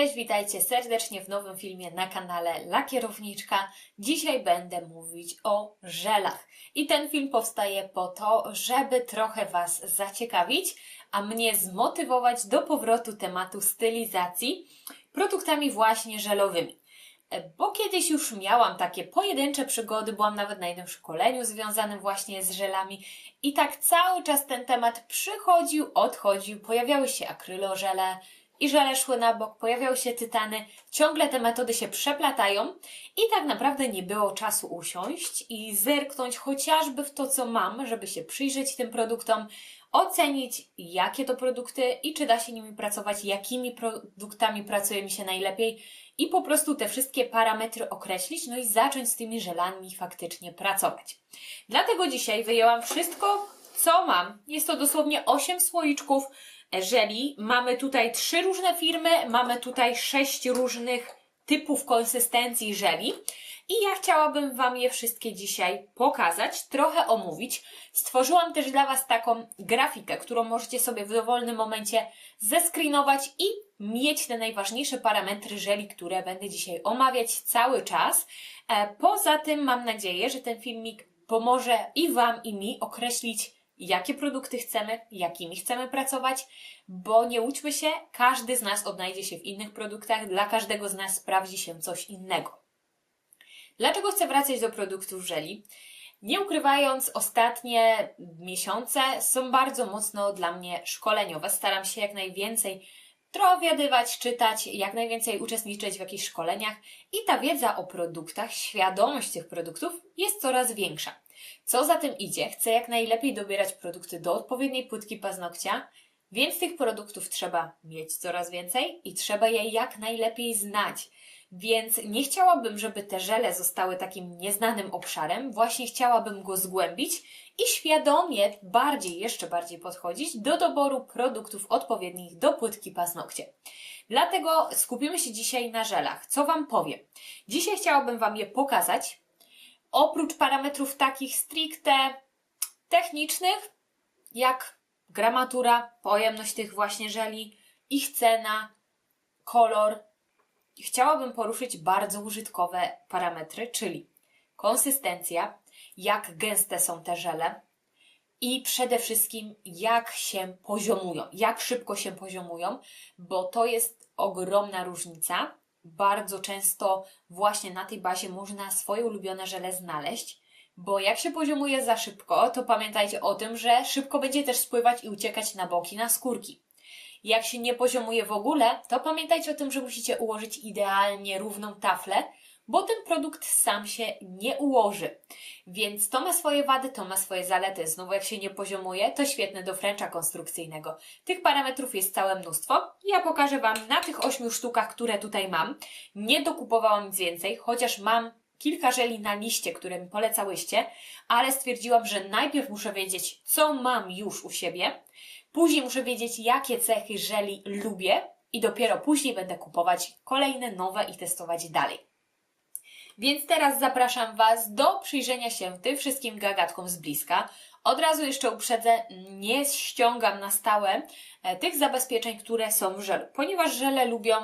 Cześć, witajcie serdecznie w nowym filmie na kanale Lakierowniczka. Dzisiaj będę mówić o żelach. I ten film powstaje po to, żeby trochę Was zaciekawić, a mnie zmotywować do powrotu tematu stylizacji produktami właśnie żelowymi. Bo kiedyś już miałam takie pojedyncze przygody, byłam nawet na jednym szkoleniu związanym właśnie z żelami i tak cały czas ten temat przychodził, odchodził, pojawiały się akrylożele i żele szły na bok, pojawiały się tytany, ciągle te metody się przeplatają i tak naprawdę nie było czasu usiąść i zerknąć chociażby w to, co mam, żeby się przyjrzeć tym produktom, ocenić, jakie to produkty i czy da się nimi pracować, jakimi produktami pracuje mi się najlepiej i po prostu te wszystkie parametry określić, no i zacząć z tymi żelami faktycznie pracować. Dlatego dzisiaj wyjęłam wszystko, co mam. Jest to dosłownie 8 słoiczków żeli. Mamy tutaj trzy różne firmy, mamy tutaj sześć różnych typów konsystencji żeli. I ja chciałabym Wam je wszystkie dzisiaj pokazać, trochę omówić. Stworzyłam też dla Was taką grafikę, którą możecie sobie w dowolnym momencie zescreenować i mieć te najważniejsze parametry żeli, które będę dzisiaj omawiać cały czas. E, Poza tym mam nadzieję, że ten filmik pomoże i Wam, i mi określić, jakie produkty chcemy, jakimi chcemy pracować, bo nie łudźmy się, każdy z nas odnajdzie się w innych produktach, dla każdego z nas sprawdzi się coś innego. Dlaczego chcę wracać do produktów żeli? Nie ukrywając, ostatnie miesiące są bardzo mocno dla mnie szkoleniowe. Staram się jak najwięcej dowiadywać, czytać, jak najwięcej uczestniczyć w jakichś szkoleniach i ta wiedza o produktach, świadomość tych produktów jest coraz większa. Co za tym idzie, chcę jak najlepiej dobierać produkty do odpowiedniej płytki paznokcia, więc tych produktów trzeba mieć coraz więcej i trzeba je jak najlepiej znać. Więc nie chciałabym, żeby te żele zostały takim nieznanym obszarem, właśnie chciałabym go zgłębić i świadomie bardziej, jeszcze bardziej podchodzić do doboru produktów odpowiednich do płytki paznokcie. Dlatego skupimy się dzisiaj na żelach. Co Wam powiem? Dzisiaj chciałabym Wam je pokazać, oprócz parametrów takich stricte technicznych, jak gramatura, pojemność tych właśnie żeli, ich cena, kolor, chciałabym poruszyć bardzo użytkowe parametry, czyli konsystencja, jak gęste są te żele i przede wszystkim jak się poziomują, jak szybko się poziomują, bo to jest ogromna różnica bardzo często właśnie na tej bazie można swoje ulubione żele znaleźć, bo jak się poziomuje za szybko, to pamiętajcie o tym, że szybko będzie też spływać i uciekać na boki, na skórki. Jak się nie poziomuje w ogóle, to pamiętajcie o tym, że musicie ułożyć idealnie równą taflę, bo ten produkt sam się nie ułoży. Więc to ma swoje wady, to ma swoje zalety. Znowu jak się nie poziomuje, to świetne do fręcza konstrukcyjnego. Tych parametrów jest całe mnóstwo. Ja pokażę Wam na tych ośmiu sztukach, które tutaj mam. Nie dokupowałam nic więcej, chociaż mam kilka żeli na liście, które mi polecałyście, ale stwierdziłam, że najpierw muszę wiedzieć, co mam już u siebie, później muszę wiedzieć, jakie cechy żeli lubię i dopiero później będę kupować kolejne nowe i testować dalej. Więc teraz zapraszam Was do przyjrzenia się tym wszystkim gagatkom z bliska. Od razu jeszcze uprzedzę, nie ściągam na stałe e, tych zabezpieczeń, które są w żelu, ponieważ żele lubią,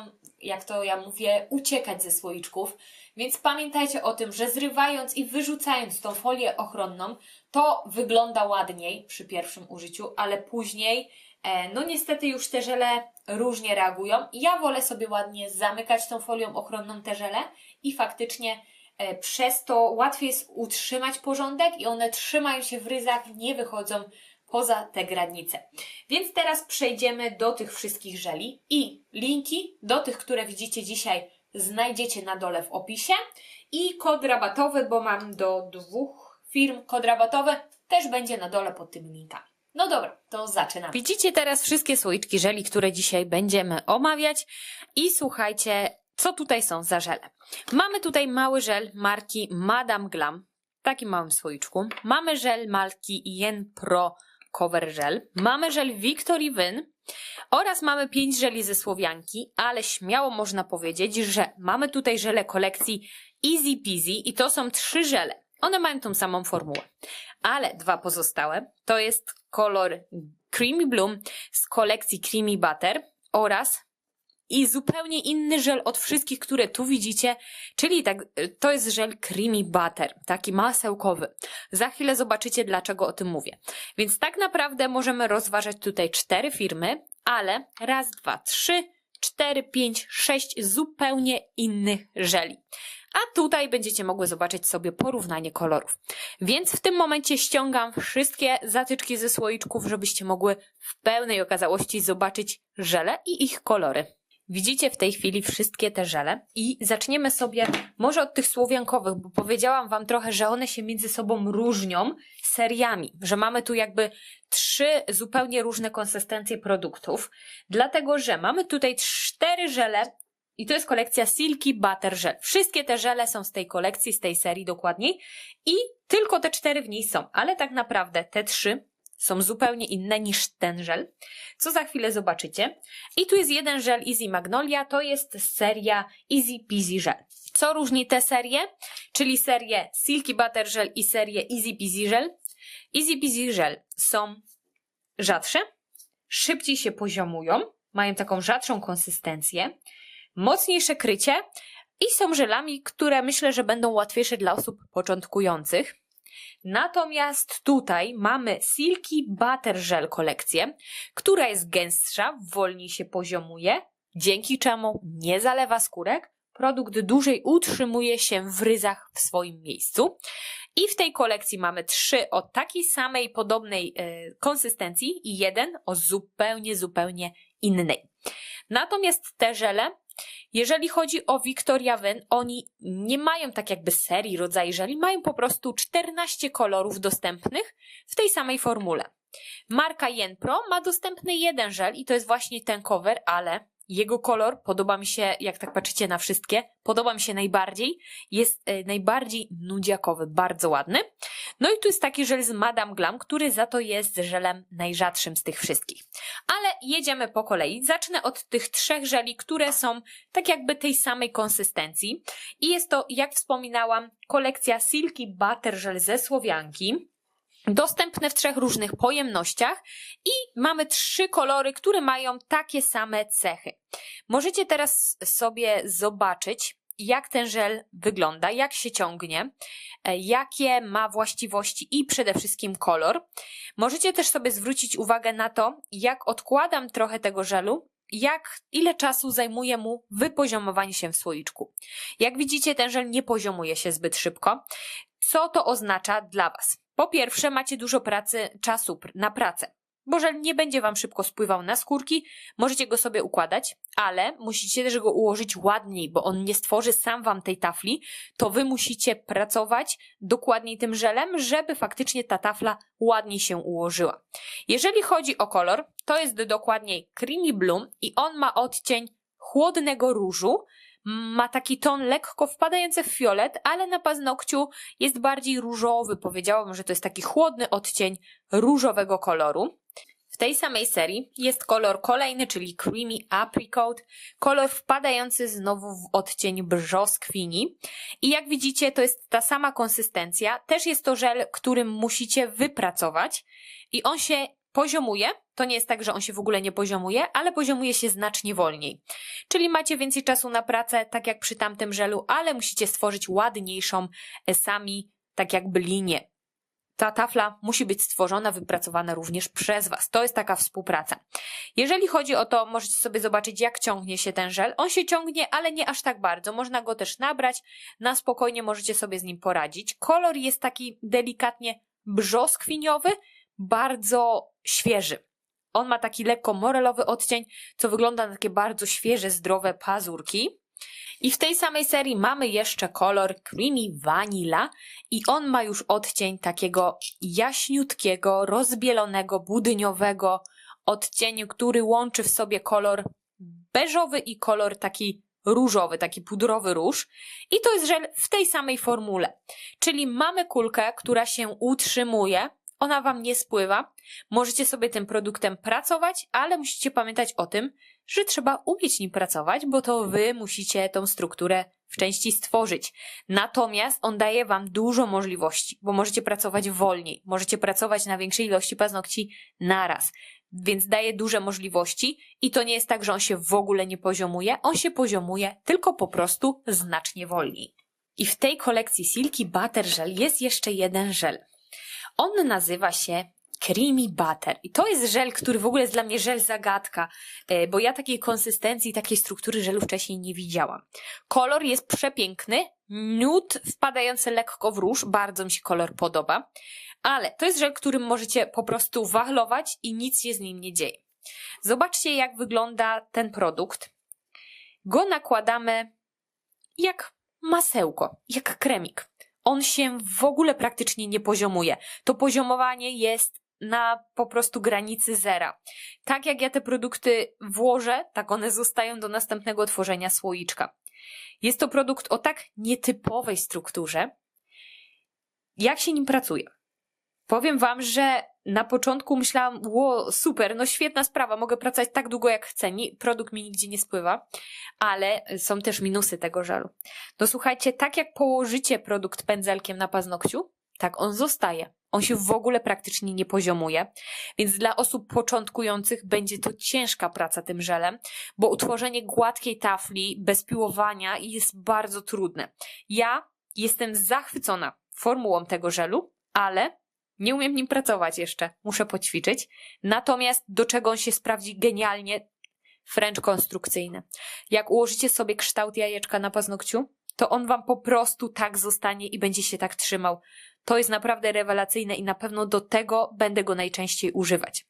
jak to ja mówię, uciekać ze słoiczków, więc pamiętajcie o tym, że zrywając i wyrzucając tą folię ochronną, to wygląda ładniej przy pierwszym użyciu, ale później, e, no niestety już te żele różnie reagują. Ja wolę sobie ładnie zamykać tą folią ochronną te żele i faktycznie e, przez to łatwiej jest utrzymać porządek i one trzymają się w ryzach, nie wychodzą poza te granice. Więc teraz przejdziemy do tych wszystkich żeli i linki do tych, które widzicie dzisiaj znajdziecie na dole w opisie i kod rabatowy, bo mam do dwóch firm kod rabatowy, też będzie na dole pod tymi linkami. No dobra, to zaczynamy. Widzicie teraz wszystkie słoiczki żeli, które dzisiaj będziemy omawiać i słuchajcie, co tutaj są za żele. Mamy tutaj mały żel marki Madame Glam, w takim małym słoiczku. Mamy żel marki Yen Pro Cover Gel. Mamy żel Victory Win oraz mamy pięć żeli ze Słowianki, ale śmiało można powiedzieć, że mamy tutaj żele kolekcji Easy Peasy i to są trzy żele. One mają tą samą formułę, ale dwa pozostałe to jest kolor Creamy Bloom z kolekcji Creamy Butter oraz i zupełnie inny żel od wszystkich, które tu widzicie, czyli tak, to jest żel creamy butter, taki masełkowy. Za chwilę zobaczycie, dlaczego o tym mówię. Więc tak naprawdę możemy rozważać tutaj cztery firmy, ale raz, dwa, trzy, cztery, pięć, sześć zupełnie innych żeli. A tutaj będziecie mogły zobaczyć sobie porównanie kolorów. Więc w tym momencie ściągam wszystkie zatyczki ze słoiczków, żebyście mogły w pełnej okazałości zobaczyć żele i ich kolory. Widzicie w tej chwili wszystkie te żele i zaczniemy sobie może od tych słowiankowych, bo powiedziałam wam trochę, że one się między sobą różnią seriami, że mamy tu jakby trzy zupełnie różne konsystencje produktów, dlatego że mamy tutaj cztery żele i to jest kolekcja Silky Butter Gel. Wszystkie te żele są z tej kolekcji, z tej serii dokładniej i tylko te cztery w niej są, ale tak naprawdę te trzy są zupełnie inne niż ten żel, co za chwilę zobaczycie. I tu jest jeden żel Easy Magnolia, to jest seria Easy Peasy Gel. Co różni te serie? Czyli serię Silky Butter Gel i serię Easy Peasy Gel. Easy Peasy Gel są rzadsze, szybciej się poziomują, mają taką rzadszą konsystencję, mocniejsze krycie i są żelami, które myślę, że będą łatwiejsze dla osób początkujących. Natomiast tutaj mamy Silky Butter Gel kolekcję, która jest gęstsza, wolniej się poziomuje, dzięki czemu nie zalewa skórek, produkt dłużej utrzymuje się w ryzach w swoim miejscu. I w tej kolekcji mamy trzy o takiej samej, podobnej e, konsystencji i jeden o zupełnie, zupełnie innej. Natomiast te żele jeżeli chodzi o Victoria Wen, oni nie mają tak jakby serii rodzaju żeli, mają po prostu 14 kolorów dostępnych w tej samej formule. Marka Yen Pro ma dostępny jeden żel i to jest właśnie ten cover, ale jego kolor podoba mi się, jak tak patrzycie na wszystkie, podoba mi się najbardziej. Jest e, najbardziej nudziakowy, bardzo ładny. No i tu jest taki żel z Madame Glam, który za to jest żelem najrzadszym z tych wszystkich. Ale jedziemy po kolei. Zacznę od tych trzech żeli, które są tak jakby tej samej konsystencji. I jest to, jak wspominałam, kolekcja Silky Butter Gel ze Słowianki dostępne w trzech różnych pojemnościach i mamy trzy kolory, które mają takie same cechy. Możecie teraz sobie zobaczyć, jak ten żel wygląda, jak się ciągnie, e, jakie ma właściwości i przede wszystkim kolor. Możecie też sobie zwrócić uwagę na to, jak odkładam trochę tego żelu, jak, ile czasu zajmuje mu wypoziomowanie się w słoiczku. Jak widzicie, ten żel nie poziomuje się zbyt szybko. Co to oznacza dla Was? Po pierwsze, macie dużo pracy, czasu na pracę. Bo żel nie będzie Wam szybko spływał na skórki, możecie go sobie układać, ale musicie też go ułożyć ładniej, bo on nie stworzy sam Wam tej tafli, to Wy musicie pracować dokładniej tym żelem, żeby faktycznie ta tafla ładniej się ułożyła. Jeżeli chodzi o kolor, to jest dokładniej Creamy Bloom i on ma odcień chłodnego różu, ma taki ton lekko wpadający w fiolet, ale na paznokciu jest bardziej różowy. Powiedziałabym, że to jest taki chłodny odcień różowego koloru. W tej samej serii jest kolor kolejny, czyli Creamy Apricot, kolor wpadający znowu w odcień brzoskwini. I jak widzicie, to jest ta sama konsystencja. Też jest to żel, którym musicie wypracować i on się poziomuje. To nie jest tak, że on się w ogóle nie poziomuje, ale poziomuje się znacznie wolniej. Czyli macie więcej czasu na pracę, tak jak przy tamtym żelu, ale musicie stworzyć ładniejszą e, sami, tak jakby linię. Ta tafla musi być stworzona, wypracowana również przez Was. To jest taka współpraca. Jeżeli chodzi o to, możecie sobie zobaczyć, jak ciągnie się ten żel. On się ciągnie, ale nie aż tak bardzo. Można go też nabrać. Na spokojnie możecie sobie z nim poradzić. Kolor jest taki delikatnie brzoskwiniowy, bardzo świeży. On ma taki lekko morelowy odcień, co wygląda na takie bardzo świeże, zdrowe pazurki. I w tej samej serii mamy jeszcze kolor Creamy Vanilla i on ma już odcień takiego jaśniutkiego, rozbielonego, budyniowego odcieniu, który łączy w sobie kolor beżowy i kolor taki różowy, taki pudrowy róż. I to jest żel w tej samej formule. Czyli mamy kulkę, która się utrzymuje, ona Wam nie spływa. Możecie sobie tym produktem pracować, ale musicie pamiętać o tym, że trzeba umieć nim pracować, bo to Wy musicie tą strukturę w części stworzyć. Natomiast on daje Wam dużo możliwości, bo możecie pracować wolniej, możecie pracować na większej ilości paznokci naraz. więc daje duże możliwości i to nie jest tak, że on się w ogóle nie poziomuje, on się poziomuje tylko po prostu znacznie wolniej. I w tej kolekcji Silky Butter Gel jest jeszcze jeden żel. On nazywa się Creamy Butter. I to jest żel, który w ogóle jest dla mnie żel zagadka, e, bo ja takiej konsystencji, takiej struktury żelu wcześniej nie widziałam. Kolor jest przepiękny, nude wpadający lekko w róż, bardzo mi się kolor podoba, ale to jest żel, którym możecie po prostu wachlować i nic się z nim nie dzieje. Zobaczcie, jak wygląda ten produkt. Go nakładamy jak masełko, jak kremik. On się w ogóle praktycznie nie poziomuje. To poziomowanie jest na po prostu granicy zera. Tak jak ja te produkty włożę, tak one zostają do następnego tworzenia słoiczka. Jest to produkt o tak nietypowej strukturze. Jak się nim pracuje? Powiem Wam, że na początku myślałam, ło, super, no świetna sprawa, mogę pracować tak długo jak chcę, Ni- produkt mi nigdzie nie spływa, ale są też minusy tego żelu. No słuchajcie, tak jak położycie produkt pędzelkiem na paznokciu, tak on zostaje. On się w ogóle praktycznie nie poziomuje, więc dla osób początkujących będzie to ciężka praca tym żelem, bo utworzenie gładkiej tafli bez piłowania jest bardzo trudne. Ja jestem zachwycona formułą tego żelu, ale nie umiem nim pracować jeszcze, muszę poćwiczyć. Natomiast do czego on się sprawdzi genialnie? French konstrukcyjny. Jak ułożycie sobie kształt jajeczka na paznokciu, to on wam po prostu tak zostanie i będzie się tak trzymał. To jest naprawdę rewelacyjne i na pewno do tego będę go najczęściej używać.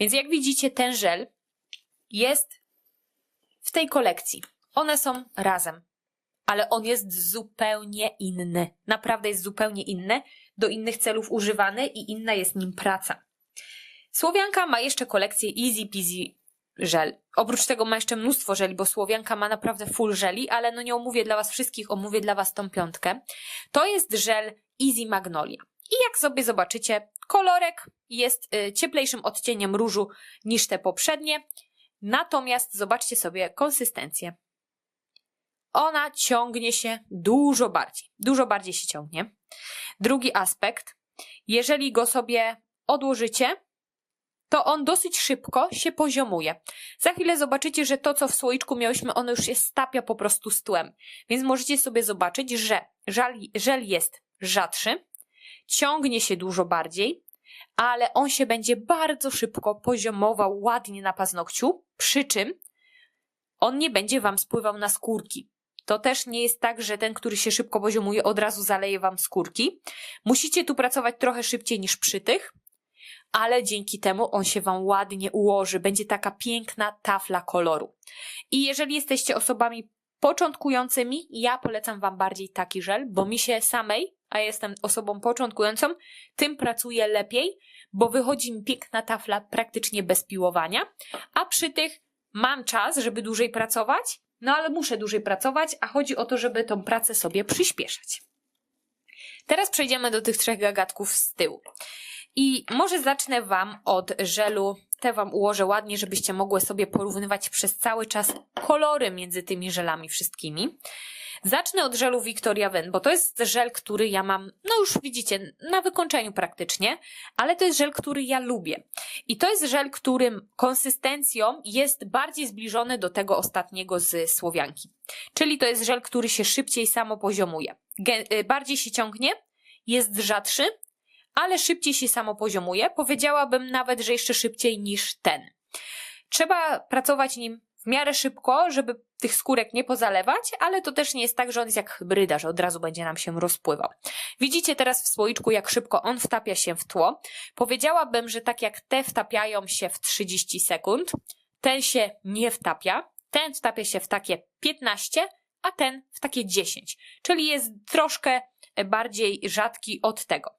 Więc jak widzicie, ten żel jest w tej kolekcji. One są razem, ale on jest zupełnie inny. Naprawdę jest zupełnie inny, do innych celów używany i inna jest nim praca. Słowianka ma jeszcze kolekcję Easy Peasy żel. Oprócz tego ma jeszcze mnóstwo żeli, bo Słowianka ma naprawdę full żeli, ale no nie omówię dla Was wszystkich, omówię dla Was tą piątkę. To jest żel Easy Magnolia. I jak sobie zobaczycie, kolorek jest y, cieplejszym odcieniem różu niż te poprzednie. Natomiast zobaczcie sobie konsystencję. Ona ciągnie się dużo bardziej. Dużo bardziej się ciągnie. Drugi aspekt, jeżeli go sobie odłożycie, to on dosyć szybko się poziomuje. Za chwilę zobaczycie, że to, co w słoiczku miałyśmy, ono już się stapia po prostu z tłem. Więc możecie sobie zobaczyć, że żel, żel jest rzadszy, ciągnie się dużo bardziej, ale on się będzie bardzo szybko poziomował ładnie na paznokciu, przy czym on nie będzie Wam spływał na skórki. To też nie jest tak, że ten, który się szybko poziomuje, od razu zaleje Wam skórki. Musicie tu pracować trochę szybciej niż przy tych, ale dzięki temu on się Wam ładnie ułoży. Będzie taka piękna tafla koloru. I jeżeli jesteście osobami początkującymi, ja polecam Wam bardziej taki żel, bo mi się samej, a jestem osobą początkującą, tym pracuje lepiej, bo wychodzi mi piękna tafla praktycznie bez piłowania, a przy tych mam czas, żeby dłużej pracować, no ale muszę dłużej pracować, a chodzi o to, żeby tą pracę sobie przyspieszać. Teraz przejdziemy do tych trzech gagatków z tyłu. I może zacznę Wam od żelu. Te Wam ułożę ładnie, żebyście mogły sobie porównywać przez cały czas kolory między tymi żelami wszystkimi. Zacznę od żelu Victoria Ven, bo to jest żel, który ja mam, no już widzicie, na wykończeniu praktycznie, ale to jest żel, który ja lubię. I to jest żel, którym konsystencją jest bardziej zbliżony do tego ostatniego z Słowianki. Czyli to jest żel, który się szybciej samo poziomuje. Y, bardziej się ciągnie, jest rzadszy, ale szybciej się samo poziomuje. Powiedziałabym nawet, że jeszcze szybciej niż ten. Trzeba pracować nim miarę szybko, żeby tych skórek nie pozalewać, ale to też nie jest tak, że on jest jak hybryda, że od razu będzie nam się rozpływał. Widzicie teraz w słoiczku, jak szybko on wtapia się w tło. Powiedziałabym, że tak jak te wtapiają się w 30 sekund, ten się nie wtapia, ten wtapia się w takie 15, a ten w takie 10, czyli jest troszkę bardziej rzadki od tego.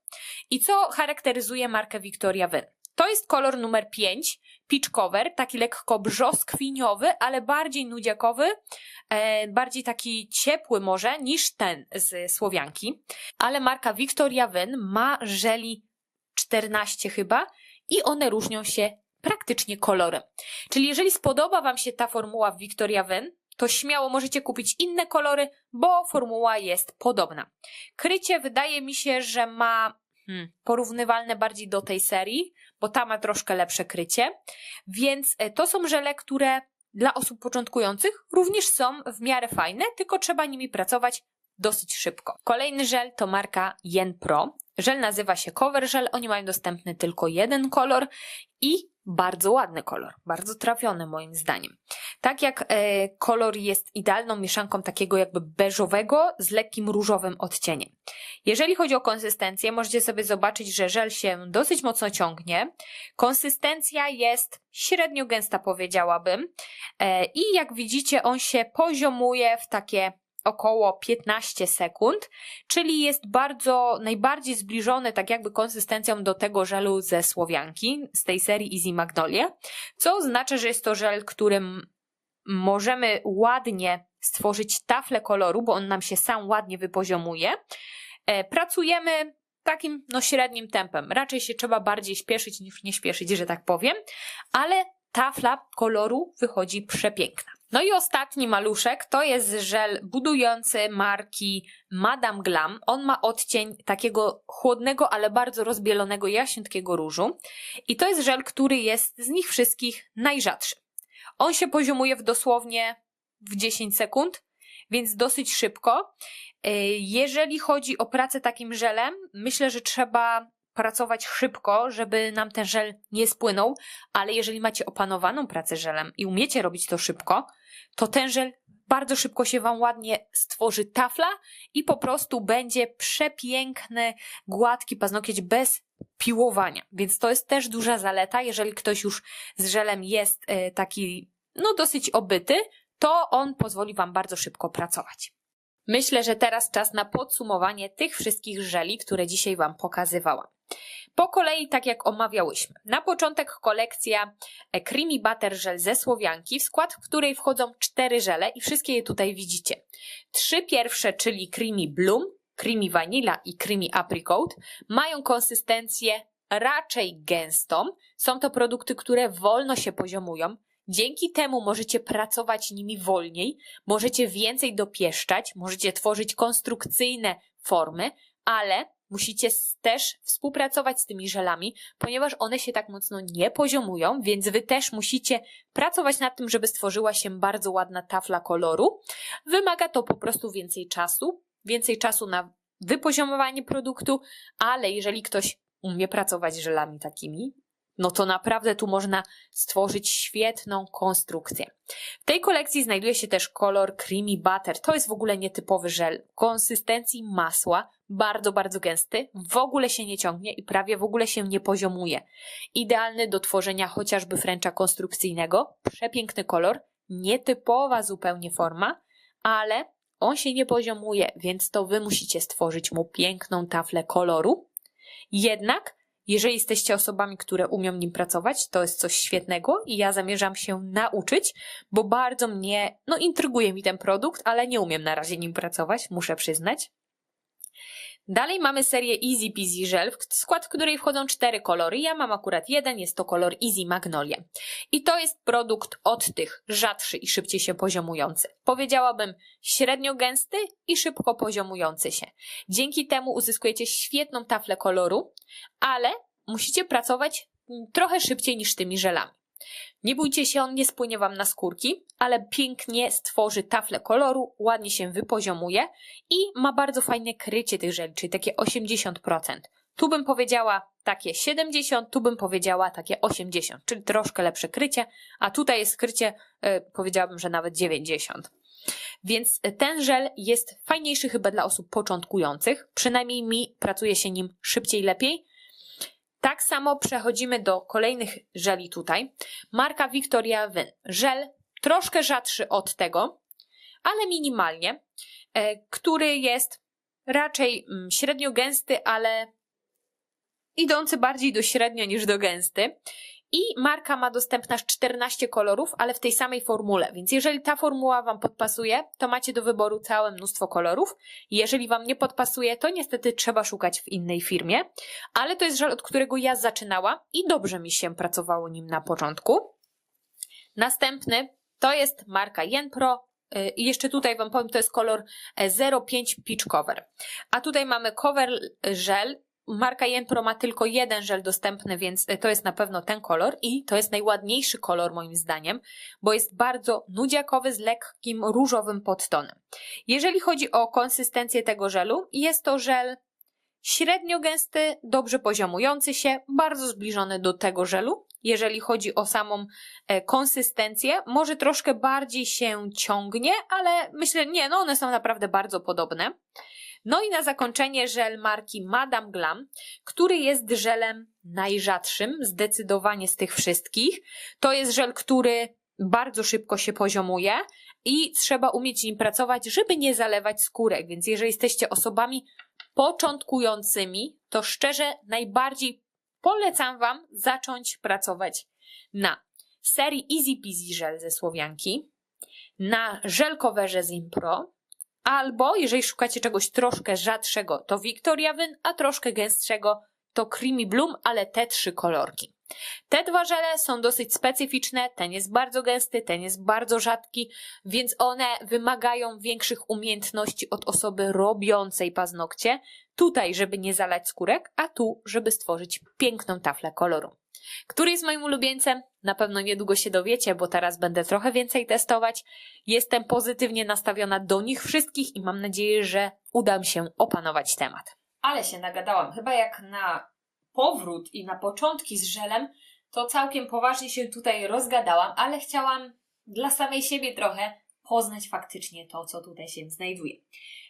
I co charakteryzuje markę Victoria Ven? To jest kolor numer 5, peach cover, taki lekko brzoskwiniowy, ale bardziej nudziakowy, e, bardziej taki ciepły może niż ten z Słowianki. Ale marka Victoria Ven ma żeli 14 chyba i one różnią się praktycznie kolorem. Czyli jeżeli spodoba Wam się ta formuła Victoria Ven, to śmiało możecie kupić inne kolory, bo formuła jest podobna. Krycie wydaje mi się, że ma hmm, porównywalne bardziej do tej serii, bo ta ma troszkę lepsze krycie. Więc e, to są żele, które dla osób początkujących również są w miarę fajne, tylko trzeba nimi pracować dosyć szybko. Kolejny żel to marka Yen Pro. Żel nazywa się Cover Gel, oni mają dostępny tylko jeden kolor i bardzo ładny kolor, bardzo trafiony moim zdaniem. Tak jak e, kolor jest idealną mieszanką takiego jakby beżowego z lekkim różowym odcieniem. Jeżeli chodzi o konsystencję, możecie sobie zobaczyć, że żel się dosyć mocno ciągnie. Konsystencja jest średnio gęsta powiedziałabym e, i jak widzicie on się poziomuje w takie około 15 sekund, czyli jest bardzo, najbardziej zbliżony tak jakby konsystencją do tego żelu ze Słowianki, z tej serii Easy Magnolia, co oznacza, że jest to żel, którym możemy ładnie stworzyć taflę koloru, bo on nam się sam ładnie wypoziomuje. E, pracujemy takim no średnim tempem. Raczej się trzeba bardziej śpieszyć niż nie śpieszyć, że tak powiem, ale tafla koloru wychodzi przepiękna. No i ostatni maluszek to jest żel budujący marki Madame Glam. On ma odcień takiego chłodnego, ale bardzo rozbielonego, jaśniutkiego różu. I to jest żel, który jest z nich wszystkich najrzadszy. On się poziomuje w dosłownie w 10 sekund, więc dosyć szybko. Y, jeżeli chodzi o pracę takim żelem, myślę, że trzeba pracować szybko, żeby nam ten żel nie spłynął, ale jeżeli macie opanowaną pracę żelem i umiecie robić to szybko, to ten żel bardzo szybko się Wam ładnie stworzy tafla i po prostu będzie przepiękny, gładki paznokieć bez piłowania. Więc to jest też duża zaleta, jeżeli ktoś już z żelem jest e, taki, no dosyć obyty, to on pozwoli Wam bardzo szybko pracować. Myślę, że teraz czas na podsumowanie tych wszystkich żeli, które dzisiaj Wam pokazywałam. Po kolei, tak jak omawiałyśmy. Na początek kolekcja e, Creamy Butter Gel ze Słowianki, w skład której wchodzą cztery żele i wszystkie je tutaj widzicie. Trzy pierwsze, czyli Creamy Bloom, Creamy Vanilla i Creamy Apricot, mają konsystencję raczej gęstą. Są to produkty, które wolno się poziomują. Dzięki temu możecie pracować nimi wolniej, możecie więcej dopieszczać, możecie tworzyć konstrukcyjne formy, ale musicie też współpracować z tymi żelami, ponieważ one się tak mocno nie poziomują, więc wy też musicie pracować nad tym, żeby stworzyła się bardzo ładna tafla koloru. Wymaga to po prostu więcej czasu, więcej czasu na wypoziomowanie produktu, ale jeżeli ktoś umie pracować żelami takimi, no to naprawdę tu można stworzyć świetną konstrukcję. W tej kolekcji znajduje się też kolor Creamy Butter. To jest w ogóle nietypowy żel. Konsystencji masła, bardzo, bardzo gęsty, w ogóle się nie ciągnie i prawie w ogóle się nie poziomuje. Idealny do tworzenia chociażby fręcza konstrukcyjnego. Przepiękny kolor, nietypowa zupełnie forma, ale on się nie poziomuje, więc to wy musicie stworzyć mu piękną taflę koloru. Jednak jeżeli jesteście osobami, które umią nim pracować, to jest coś świetnego i ja zamierzam się nauczyć, bo bardzo mnie, no intryguje mi ten produkt, ale nie umiem na razie nim pracować, muszę przyznać. Dalej mamy serię Easy Peasy Gel, w skład której wchodzą cztery kolory. Ja mam akurat jeden, jest to kolor Easy Magnolia. I to jest produkt od tych rzadszy i szybciej się poziomujący. Powiedziałabym średnio gęsty i szybko poziomujący się. Dzięki temu uzyskujecie świetną taflę koloru, ale musicie pracować trochę szybciej niż tymi żelami. Nie bójcie się, on nie spłynie Wam na skórki, ale pięknie stworzy taflę koloru, ładnie się wypoziomuje i ma bardzo fajne krycie tych żeli, czyli takie 80%. Tu bym powiedziała takie 70, tu bym powiedziała takie 80, czyli troszkę lepsze krycie, a tutaj jest krycie, yy, powiedziałabym, że nawet 90. Więc ten żel jest fajniejszy chyba dla osób początkujących, przynajmniej mi pracuje się nim szybciej, lepiej, tak samo przechodzimy do kolejnych żeli tutaj. Marka Victoria Wyn. Żel troszkę rzadszy od tego, ale minimalnie, e, który jest raczej mm, średnio gęsty, ale idący bardziej do średnio niż do gęsty. I marka ma dostępne aż 14 kolorów, ale w tej samej formule. Więc jeżeli ta formuła Wam podpasuje, to macie do wyboru całe mnóstwo kolorów. Jeżeli Wam nie podpasuje, to niestety trzeba szukać w innej firmie. Ale to jest żel, od którego ja zaczynałam i dobrze mi się pracowało nim na początku. Następny to jest marka Yen Pro. Y, I jeszcze tutaj Wam powiem, to jest kolor 05 e, Peach Cover. A tutaj mamy cover żel marka Jenpro ma tylko jeden żel dostępny, więc e, to jest na pewno ten kolor i to jest najładniejszy kolor moim zdaniem, bo jest bardzo nudziakowy z lekkim różowym podtonem. Jeżeli chodzi o konsystencję tego żelu, jest to żel średnio gęsty, dobrze poziomujący się, bardzo zbliżony do tego żelu. Jeżeli chodzi o samą e, konsystencję, może troszkę bardziej się ciągnie, ale myślę, nie, no one są naprawdę bardzo podobne. No i na zakończenie żel marki Madame Glam, który jest żelem najrzadszym, zdecydowanie z tych wszystkich. To jest żel, który bardzo szybko się poziomuje i trzeba umieć nim pracować, żeby nie zalewać skórek. Więc jeżeli jesteście osobami początkującymi, to szczerze najbardziej polecam Wam zacząć pracować na serii Easy Peasy Żel ze Słowianki, na żel z Impro, albo jeżeli szukacie czegoś troszkę rzadszego, to Victoria Wyn, a troszkę gęstszego to Creamy Bloom, ale te trzy kolorki. Te dwa żele są dosyć specyficzne, ten jest bardzo gęsty, ten jest bardzo rzadki, więc one wymagają większych umiejętności od osoby robiącej paznokcie. Tutaj, żeby nie zalać skórek, a tu, żeby stworzyć piękną taflę koloru. Który jest moim ulubieńcem? Na pewno niedługo się dowiecie, bo teraz będę trochę więcej testować. Jestem pozytywnie nastawiona do nich wszystkich i mam nadzieję, że uda mi się opanować temat. Ale się nagadałam. Chyba jak na powrót i na początki z żelem, to całkiem poważnie się tutaj rozgadałam, ale chciałam dla samej siebie trochę poznać faktycznie to, co tutaj się znajduje.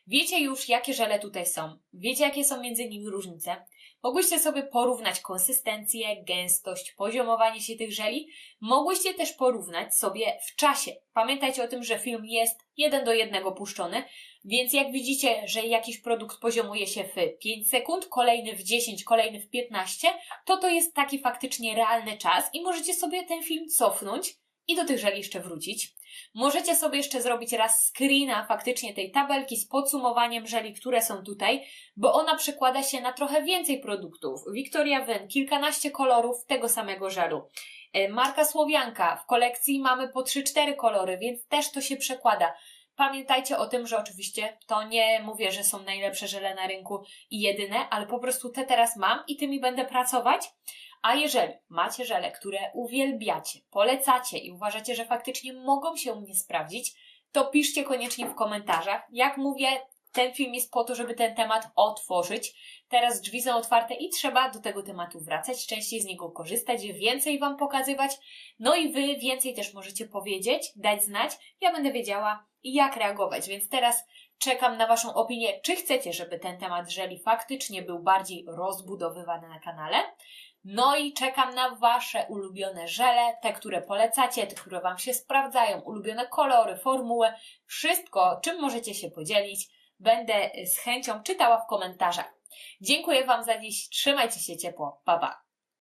Wiecie już, jakie żele tutaj są, wiecie, jakie są między nimi różnice. Mogłyście sobie porównać konsystencję, gęstość, poziomowanie się tych żeli. Mogłyście też porównać sobie w czasie. Pamiętajcie o tym, że film jest jeden do jednego puszczony, więc jak widzicie, że jakiś produkt poziomuje się w 5 sekund, kolejny w 10, kolejny w 15, to to jest taki faktycznie realny czas i możecie sobie ten film cofnąć i do tych żeli jeszcze wrócić. Możecie sobie jeszcze zrobić raz screena faktycznie tej tabelki z podsumowaniem żeli, które są tutaj, bo ona przekłada się na trochę więcej produktów. Victoria Wyn, kilkanaście kolorów tego samego żelu. E, marka Słowianka, w kolekcji mamy po 3-4 kolory, więc też to się przekłada. Pamiętajcie o tym, że oczywiście to nie mówię, że są najlepsze żele na rynku i jedyne, ale po prostu te teraz mam i tymi będę pracować. A jeżeli macie żele, które uwielbiacie, polecacie i uważacie, że faktycznie mogą się u mnie sprawdzić, to piszcie koniecznie w komentarzach. Jak mówię, ten film jest po to, żeby ten temat otworzyć. Teraz drzwi są otwarte i trzeba do tego tematu wracać, częściej z niego korzystać, więcej Wam pokazywać. No i Wy więcej też możecie powiedzieć, dać znać. Ja będę wiedziała, jak reagować. Więc teraz czekam na Waszą opinię, czy chcecie, żeby ten temat żeli faktycznie był bardziej rozbudowywany na kanale. No i czekam na Wasze ulubione żele, te, które polecacie, te, które Wam się sprawdzają, ulubione kolory, formuły, wszystko, czym możecie się podzielić. Będę z chęcią czytała w komentarzach. Dziękuję Wam za dziś, trzymajcie się ciepło, pa pa!